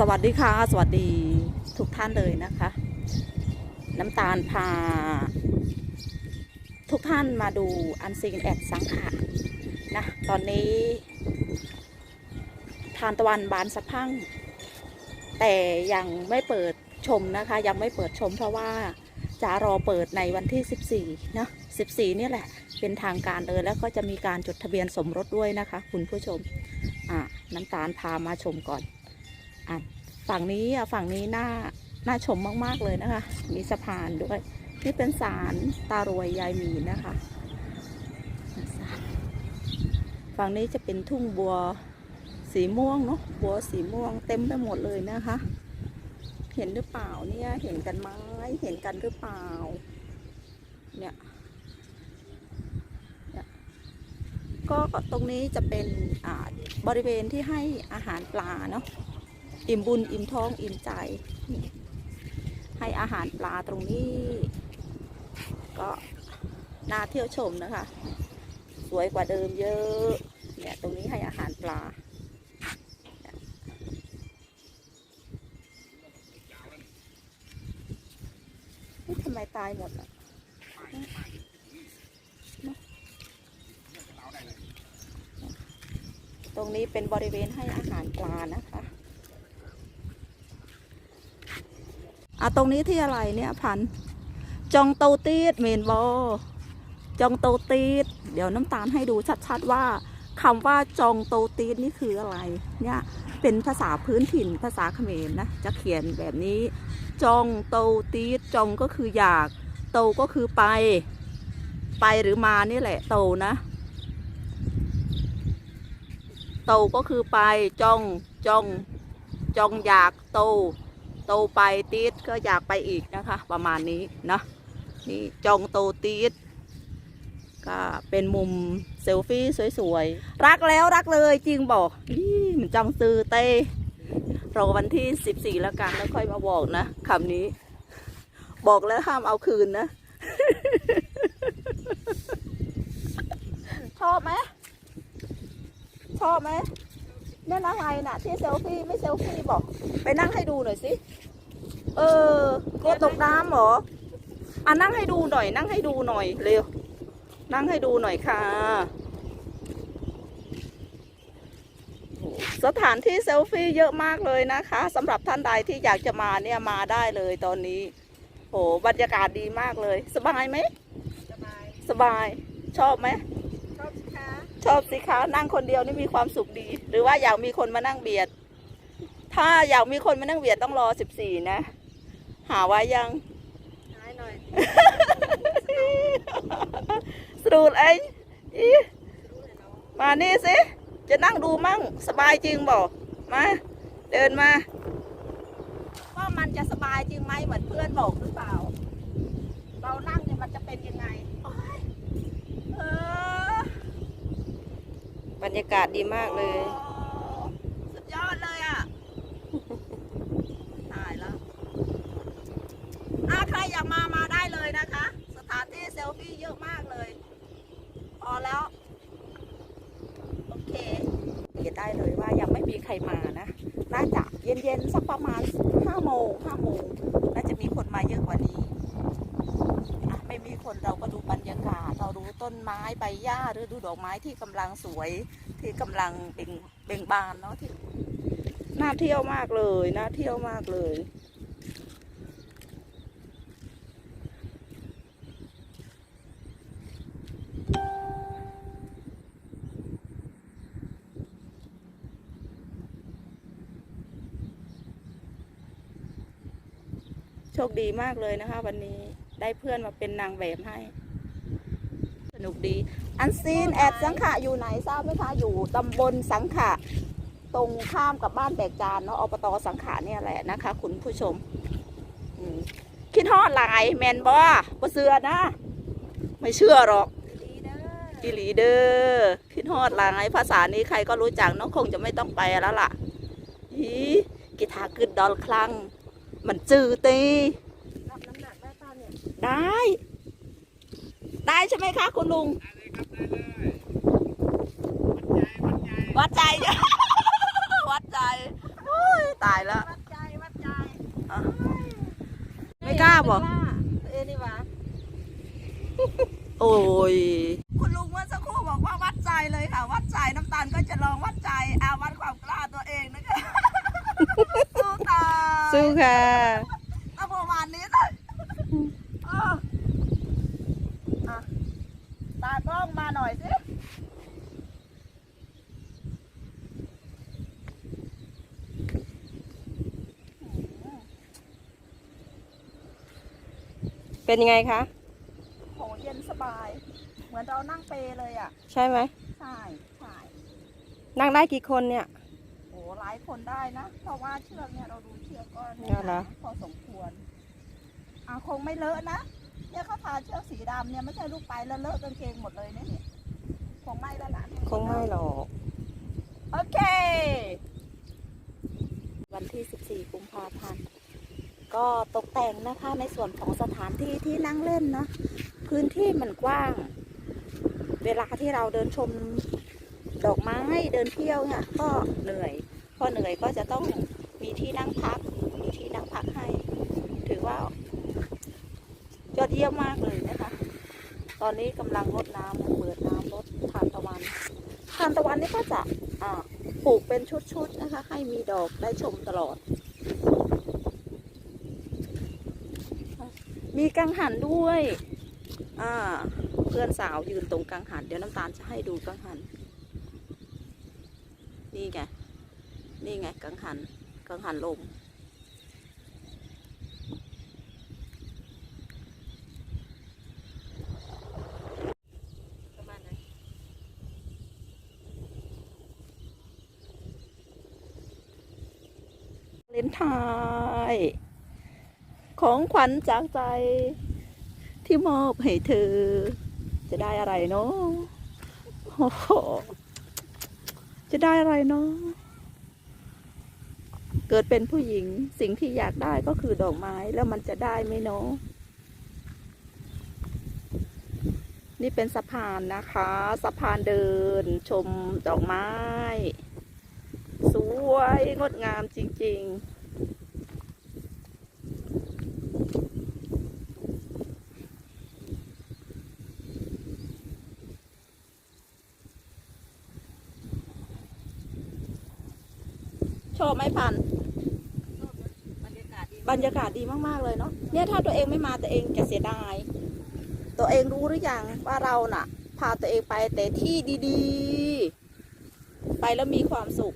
สวัสดีค่ะ สวัสดีทุกท่านเลยนะคะ น้ำตาลพา ทุกท่านมาดูอันซีนแอดสังขะนะ ตอนนี้ ทานตะวันบานสะพังแต่ยังไม่เปิดชมนะคะ ยังไม่เปิดชมเพราะว่าจะรอเปิดในวันที่ 14 นะ 14เนี่ยแหละ เป็นทางการเลยแล้วก็จะมีการจดทะเบียนสมรสด้วยนะคะ คุณผู้ชม อะน้ำตาลพามาชมก่อน ฝั่งนี้ฝั่งนี้น่าน่าชมมากๆเลยนะคะ มีสะพานด้วยนี่เป็นศาลตารวยยายหมีนะคะฝั่งนี้จะเป็นทุ่งบัวสีม่วงเนาะบัวสีม่วงเต็มไปหมดเลยนะคะ เห็นหรือเปล่าเนี่ยเห็นกันไหมเห็นกันหรือเปล่า เนี่ยก็ตรงนี้จะเป็นบริเวณที่ให้อาหารปลาเนาะ อิ่มบุญอิ่มท้องอิ่มใจ ให้อาหารปลาตรงนี้ ก็น่าเที่ยวชมนะคะ สวยกว่าเดิมเยอะเนี่ยตรงนี้ให้อาหารปลาทำไมตายหมดอะตรงนี้เป็นบริเวณให้อาหารปลานะคะ อะตรงนี้ที่อะไรเนี่ยพัน จองโตตีดเมนบอจองโตตีดเดี๋ยวน้ำตาลให้ดูชัดๆว่าคำว่าจองโตตีดนี่คืออะไร เนี่ยเป็นภาษาพื้นถิ่นภาษาเขมรนะจะเขียนแบบนี้ จองโตตีดจองก็คืออยาก โตก็คือไป ไปหรือมานี่แหละโตนะ โตก็คือไปจองจองจองอยากโต โตไปตีดก็อยากไปอีกนะคะ ประมาณนี้นะนี่จองโตตีดก็เป็นมุมเซลฟี่สวยๆ รักแล้วรักเลยจริงบอกนี่มันจังซื้อเต้รอวันที่ 14 แล้วกันแล้วค่อยมาบอกนะคำนี้ บอกแล้วห้ามเอาคืนนะ ชอบไหมชอบไหม นั่นอะไรน่ะ ที่เซลฟี่ไม่เซลฟี่บอก ไปนั่งให้ดูหน่อยสิ เออ กลัวตกน้ำเหรอ อะนั่งให้ดูหน่อย นั่งให้ดูหน่อยเร็ว นั่งให้ดูหน่อยค่ะโอ้สถานที่เซลฟี่เยอะมากเลยนะคะสำหรับท่านใดที่อยากจะมาเนี่ยมาได้เลยตอนนี้ โหบรรยากาศดีมากเลย สบายไหม สบาย สบาย ชอบไหมชอบสิคะ ชอบสิคะนั่งคนเดียวนี่มีความสุขดี หรือว่าอยากมีคนมานั่งเบียด ถ้าอยากมีคนมานั่งเบียดต้องรอสิบสี่นะ หาไว้ยังหายหน่อย สรูดเองอีมานี่สิ จะนั่งดูมั่งสบายจริงบอกมา เดินมา ว่ามันจะสบายจริงไหมเหมือนเพื่อนบอกหรือเปล่า เรานั่งเนี่ยมันจะเป็นยังไงโอ๊ยเออ บรรยากาศดีมากเลยโอ้สุดยอดเลยอะ ตายแล้วอาใครอยากมามาได้เลยนะคะ สถานที่เซลฟี่เยอะมากเลย พอแล้ว โอเคเห็นได้เลยว่ายังไม่มีใครมานะ น่าจะเย็นๆ สักประมาณห้าโมงห้าโมงน่าจะมีคนมาเยอะกว่านี้อะไม่มี คนเราก็ดูบรรยากาศ เราดูต้นไม้ใบหญ้าหรือดูดอกไม้ที่กำลังสวย ที่กำลังเบ่งเบ่งบานเนาะที่น่าเที่ยวมากเลยน่าเที่ยวมากเลยโชคดีมากเลยนะคะวันนี้ ได้เพื่อนมาเป็นนางแบบให้ สนุกดี อันซีนแอดสังขะอยู่ไหนทราบไหมคะอยู่ตำบลสังขะตรงข้ามกับบ้านแบกจานเนาะอบตสังขะเนี่ยแหละนะคะ คุณผู้ชมคิดฮอดหลายแมนบอบ่เสือนะ ไม่เชื่อหรอกดีเด้ออีหลีเดอร์คิดฮอดหลายภาษานี้ใครก็รู้จักน้องคงจะไม่ต้องไปแล้วล่ะอีกีตาร์กึดดอลคลัง มันจือตี ได้ ได้ใช่ไหมคะคุณลุง วัดใจ วัดใจวัดใจเววัดใจ วัดใจ ไม่กล้าบอกเอนี่วะโอ้ย คุณลุงเมื่อสักครู่บอกว่าวัดใจเลยค่ะ วัดใจน้ำตาลก็จะลองวัดใจเอาวัดความกล้าตัวเองนะคะสู้ค่ะสู้ค่ะ กล้องมาหน่อยสิเป็นยังไงคะ โหเย็นสบาย เหมือนเรานั่งเปลเลยอะ ใช่ไหมใช่ใช่นั่งได้กี่คนเนี่ย โอ้หลายคนได้นะ เพราะว่าเชือกเนี่ยเราดูเชือกก็เอาเหรอพอสมควรอะคงไม่เลอะนะ เนี่ยเขาทาเชือกสีดำเนี่ยไม่ใช่ลูกไปแล้วเลอะกางเกงหมดเลยเนี่ยเนี่ยคงไม่แล้วล่ะคงไม่หรอกโอเค วันที่ 14 กุมภาพันธ์ก็ตกแต่งนะคะในส่วนของสถานที่ที่นั่งเล่นนะพื้นที่มันกว้าง เวลาที่เราเดินชมดอกไม้เดินเที่ยวเนี่ยก็เหนื่อย พอเหนื่อยก็จะต้องมีที่นั่งพัก มีที่นั่งพักให้ ถือว่ายอ ดเยี่ยมมากเลยนะคะ ตอนนี้กำลังรดน้ำเปิดน้ำรดทานตะวันทานตะวันนี่ก็จะอ่าปลูกเป็นชุดๆนะคะ ให้มีดอกได้ชมตลอด มีกังหันด้วยอ่าเพื่อนสาวยืนตรงกังหัน เดี๋ยวน้ำตาลจะให้ดูกังหัน นี่ไง นี่ไงกังหันกังหันลม ประมาณไหน เลนไทาย ของขวัญจากใจ ที่มอบให้เธอ จะได้อะไรเนาะโอ้โหจะได้อะไรเนาะเกิดเป็นผู้หญิงสิ่งที่อยากได้ก็คือดอกไม้แล้วมันจะได้ไหมเนาะนี่เป็นสะพานนะคะ สะพานเดิน ชมดอกไม้ สวย งดงามจริง ๆ ชอบไหมพันธุ์ บร รยากาศดีบรรยากมากๆเลยเนาะเนี่ยถ้าตัวเองไม่มาตัวเองจะเสียดาย ตัวเองรู้หรือยังว่าเราน่ะ พาตัวเองไปแต่ที่ดีๆ ไปแล้วมีความสุข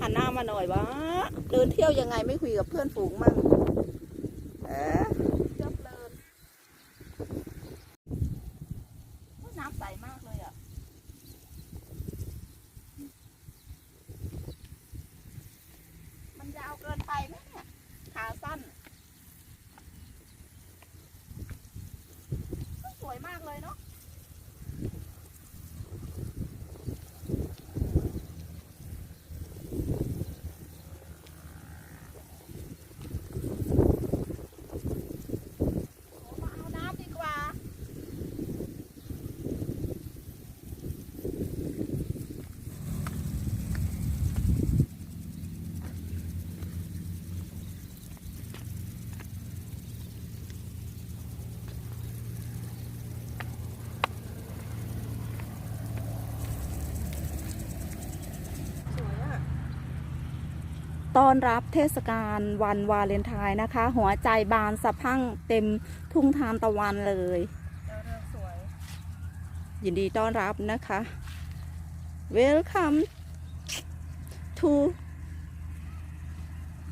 หันหน้ามาหน่อยวะเดินเที่ยวยังไงไม่คุยกับเพื่อนฝูงมั่งเออ เจ้าเพลินโอ้ยน้ำใสมากเลยอะ มันยาวเกินไปไหมเนี่ย ขาสั้น สวยมากเลยเนาะ โอ้มาเอาน้ำดีกว่า สวยอะ ต้อนรับเทศกาลวันวาเลนไทน์นะคะ หัวใจบานสะพั่งเต็มทุ่งทานตะวันเลย ยินดีต้อนรับนะคะ Welcome to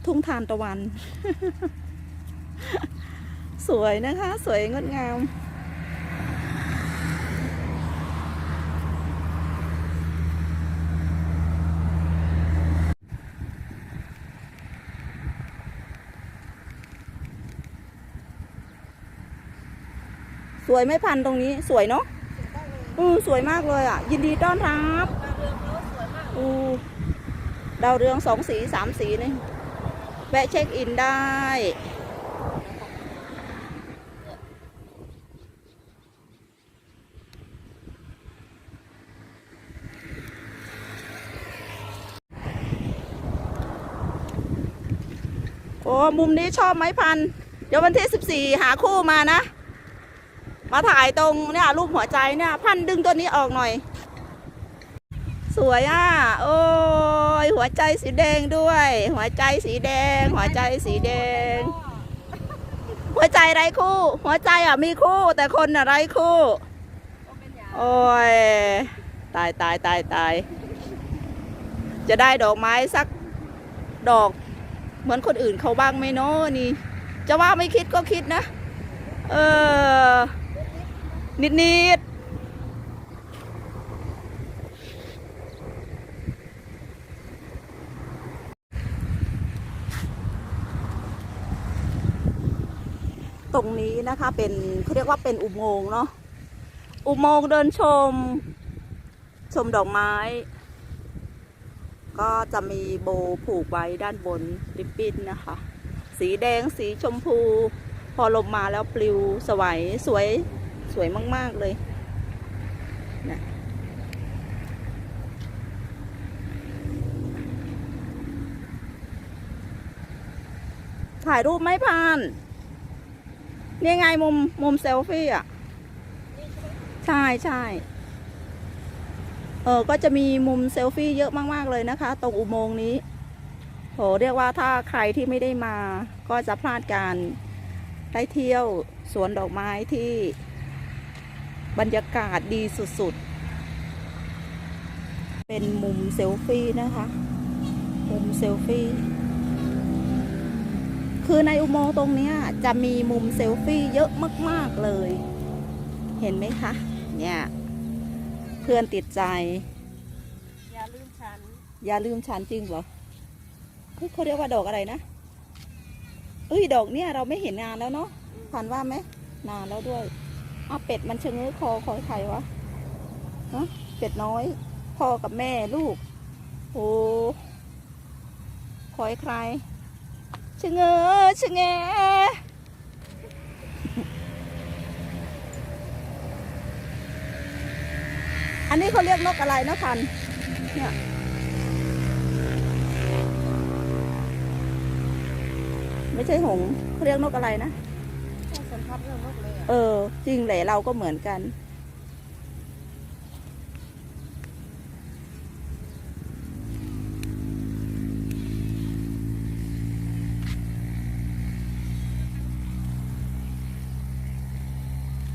ทุ่งทานตะวัน สวยนะคะ สวยงดงาม วยไหม่พันธุ์ตรงนี้สวยเนาะอือสวยมากเลยอะ ยินดีต้อนรับดาวเรืองเขาสวยมากอูดาวเรืองสองสีสามสีนี่แวะเช็คอินได้ โอ้ มุมนี้ชอบไหมพันธุ์ดี๋ยววันที่สิบสี่หาคู่มานะ มาถ่ายตรงเนี่ยรูปหัวใจเนี่ยพันดึงตัวนี้ออกหน่อย สวยอะ โอ้ยหัวใจสีแดงด้วย หัวใจสีแดง หัวใจสีแดง หัวใจไรคู่ หัวใจอะมีคู่ แต่คนอะไรคู่ โอ้ยตายตายตายตายจะได้ดอกไม้สักดอก เหมือนคนอื่นเขาบ้างไหมเนาะนี่ จะว่าไม่คิดก็คิดนะ เออ นิดนิดตรงนี้นะคะเป็นเขาเรียกว่าเป็นอุโมงค์เนาะอุโมงค์เดินชม ชมดอกไม้ ก็จะมีโบผูกไว้ด้านบนริบบิ้นนะคะ สีแดงสีชมพู พอลมมาแล้วปลิวสวยสวย สวยมาก ๆ เลยนะถ่ายรูปไม่ผ่าน นี่ไงมุมมุมเซลฟี่อะ ใช่ใช่เออ ก็จะมีมุมเซลฟี่เยอะมาก ๆ เลยนะคะ ตรงอุโมงค์นี้โหเรียกว่าถ้าใครที่ไม่ได้มา ก็จะพลาดการได้เที่ยวสวนดอกไม้ที่ บรรยากาศดีสุดๆ เป็นมุมเซลฟี่นะคะ มุมเซลฟี่ คือในอุโมงค์ตรงเนี้ยจะมีมุมเซลฟี่เยอะมากๆเลย เห็นไหมคะ เนี่ย เพื่อนติดใจ อย่าลืมฉัน อย่าลืมฉันจริงเหรอเฮ้ยเขาเรียกว่าดอกอะไรนะ เอ้ยดอกเนี่ยเราไม่เห็นนานแล้วเนาะผ่านว่าไหมนานแล้วด้วย อ้าวเป็ดมันชะเง้อคอคอยใครวะฮะเป็ดน้อย พ่อกับแม่ลูก โอ้คอยใครชะเง้อชะแงอันนี้เขาเรียกนกอะไรนะพันเนี่ยไม่ใช่หงเขาเรียกนกอะไรนะ แค่สัมผัสเรื่องนกเลยอะเออ จริงแหละเราก็เหมือนกัน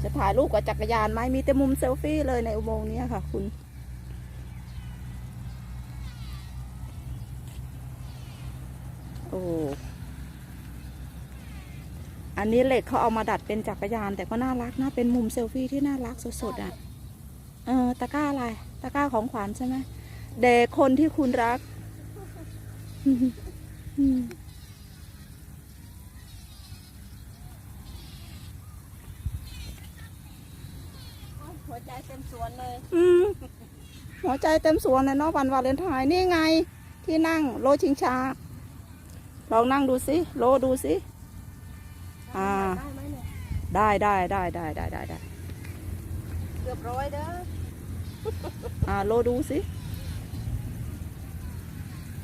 จะถ่ายรูปกับจักรยานไหมมีแต่มุมเซลฟี่เลยในอุโมงค์เนี้ยค่ะ คุณ โอ้ อันนี้เหล็กเขาเอามาดัดเป็นจักรยาน แต่ก็น่ารักนะเป็นมุมเซลฟี่ที่น่ารักสุดๆอะเออตะกร้าอะไรตะกร้าของขวัญใช่ไหมเด็กคนที่คุณรักอืมหัวใจเต็มสวนเลย อืมหัวใจเต็มสวนเลยเนาะวันวาเลนไทน์นี่ไง ที่นั่งโลชิงชาลองนั่งดูสิโลดูสิ อ่าได้ไหมเนี่ยได้ได้ได้ได้ได้ได้ได้เกือบร้อยเด้อ อ่าโลดูสิ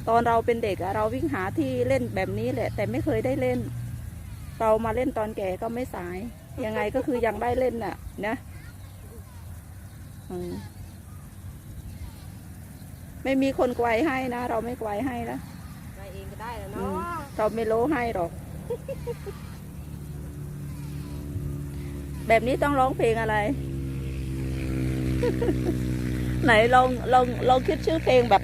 ตอนเราเป็นเด็กอะเราวิ่งหาที่เล่นแบบนี้แหละ แต่ไม่เคยได้เล่น เรามาเล่นตอนแก่ก็ไม่สาย ยังไงก็คือยังได้เล่นน่ะ นะอืมไม่มีคนไกวให้นะ เราไม่ไกวให้นะไปเองก็ได้แล้วอืเนาะมเราไม่โลให้หรอก แบบนี้ต้องร้องเพลงอะไร ไหนลองลองลองคิดชื่อเพลงแบบ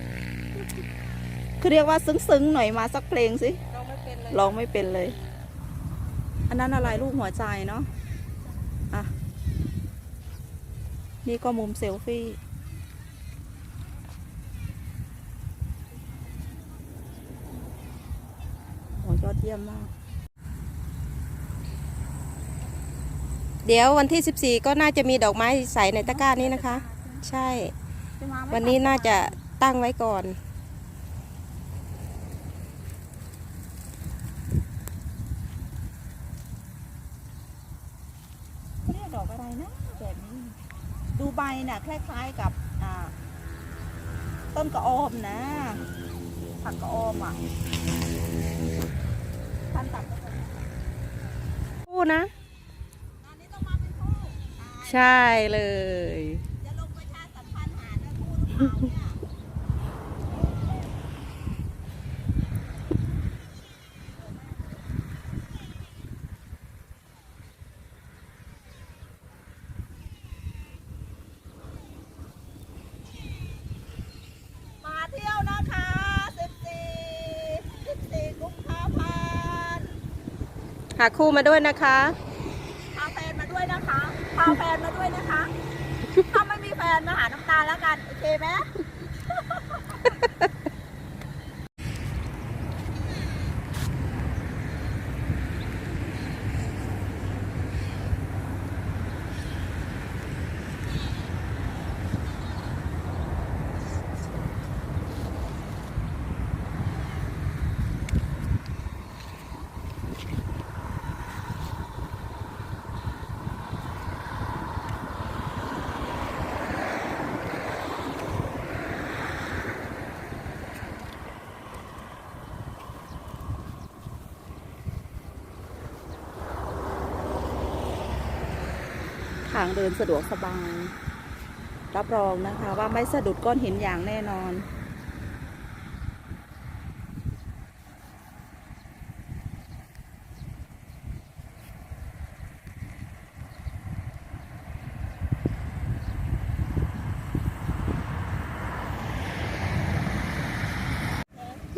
คือเรียกว่าซึ้งๆหน่อยมาสักเพลงสิเราไม่เป็นเลยร้องไม่เป็นเลย อันนั้นอะไรรูปหัวใจเนาะอะนี่ก็มุมเซลฟี่โอ้ยอดเยี่ยมมาก เดี๋ยววันที่ 14 ก็น่าจะมีดอกไม้ใส่ในตะกร้านี้นะคะ ใช่ วันนี้น่าจะตั้งไว้ก่อน เรียกดอกอะไรนะแบบนี้ ดูใบน่ะคล้ายๆกับอ่าต้นกระออมนะ ผักกระออมอะท่านตัดไปก่อนคู่นะ งานนี้ต้องมาเป็นคู่ ใช่เลย จะลงประชาสัมพันธ์หาเนื้อคู่หรือเปล่าเนี่ยมาเที่ยวนะคะ 14 14กุมภาพันธ์หาคู่มาด้วยนะคะ พาแฟนมาด้วยนะคะ พาแฟนมาด้วยนะคะ ถ้าไม่มีแฟนมาหาน้ำตาลแล้วกัน โอเคไหมางเดินสะดวกสบาย รับรองนะคะว่าไม่สะดุดก้อนหินอย่างแน่นอน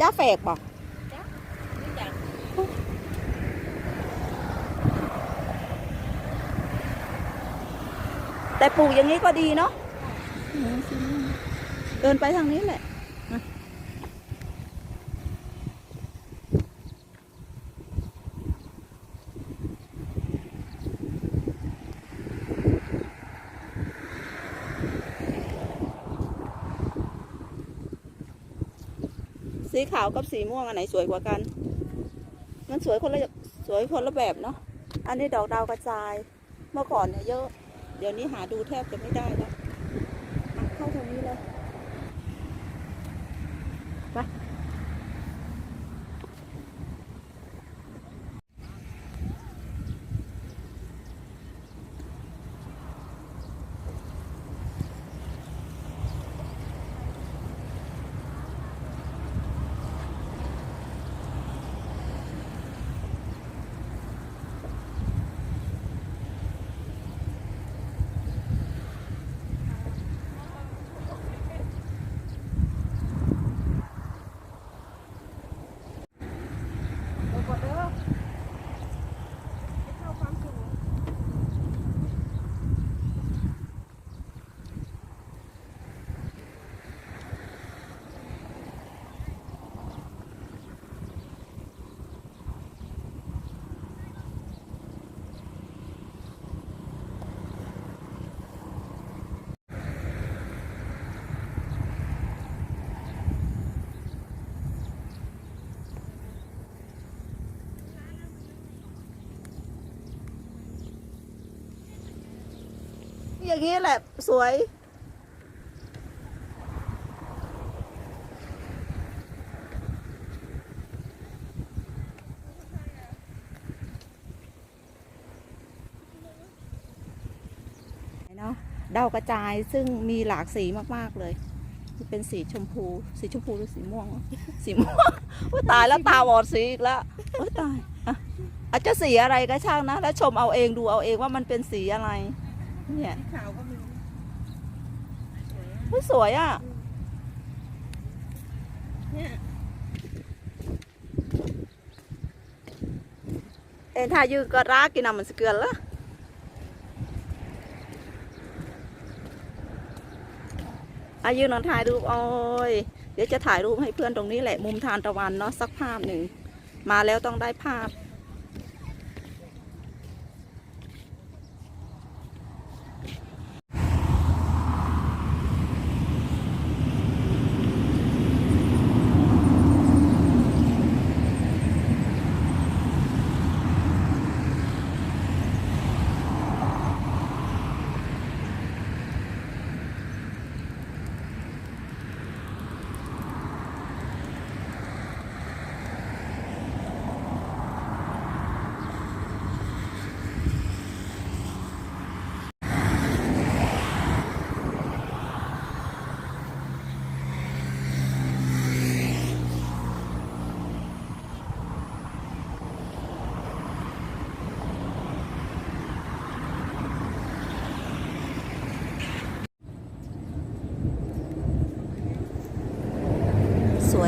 ย่าแฝกบอก แต่ปลูกอย่างนี้ก็ดีเนาะเดินไปทางนี้แหละสีขาวกับสีม่วงอันไหนสวยกว่ากัน มันสวยคนละสวยคนละแบบเนาะ อันนี้ดอกดาวกระจาย เมื่อก่อนเนี่ยเยอะ เดี๋ยวนี้หาดูแทบจะไม่ได้แล้ว อย่างนี้แหละสวย เนาะดาวกระจายซึ่งมีหลากสีมาก ๆ เลยที่เป็นสีชมพู สีชมพูหรือสีม่วงวะสีม่วงโอ้ยตายแล้วตาบอดสีอีกแล้วโอ้ยตายอะอาจจะสีอะไรก็ช่างนะ แล้วชมเอาเองดูเอาเองว่ามันเป็นสีอะไร เนี่ยขาวก็มีเฮ้ยสวยอะ เนี่ยเอ็นถ้ายืนก็รักกินน้ำมันสเกลือละอายืนนอนถ่ายรูปโอ้ยเดี๋ยวจะถ่ายรูปให้เพื่อนตรงนี้แหละมุมทานตะวันเนาะสักภาพหนึ่ง มาแล้วต้องได้ภาพ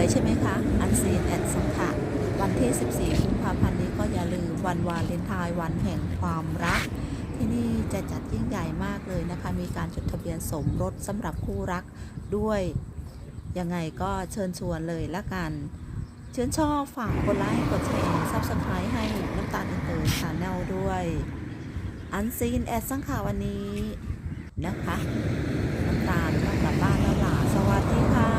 วยใช่ไหมคะ อันซีนแอดสังขะวันที่ 14กุมภาพันธ์นี้ก็อย่าลืมวันวาเลนไทน์วันแห่งความรัก ที่นี่จะจัดยิ่งใหญ่มากเลยนะคะ มีการจดทะเบียนสมรสสำหรับคู่รักด้วย ยังไงก็เชิญชวนเลยละกัน เชิญชอบฝากกดไลค์กดแชร์ซับสไครต์ให้น้ำตาลอินเตอร์ชาแนลด้วย อันซีนแอดสังขาวันนี้นะคะ น้ำตาลต้องกลับบ้านแล้วล่ะสวัสดีค่ะ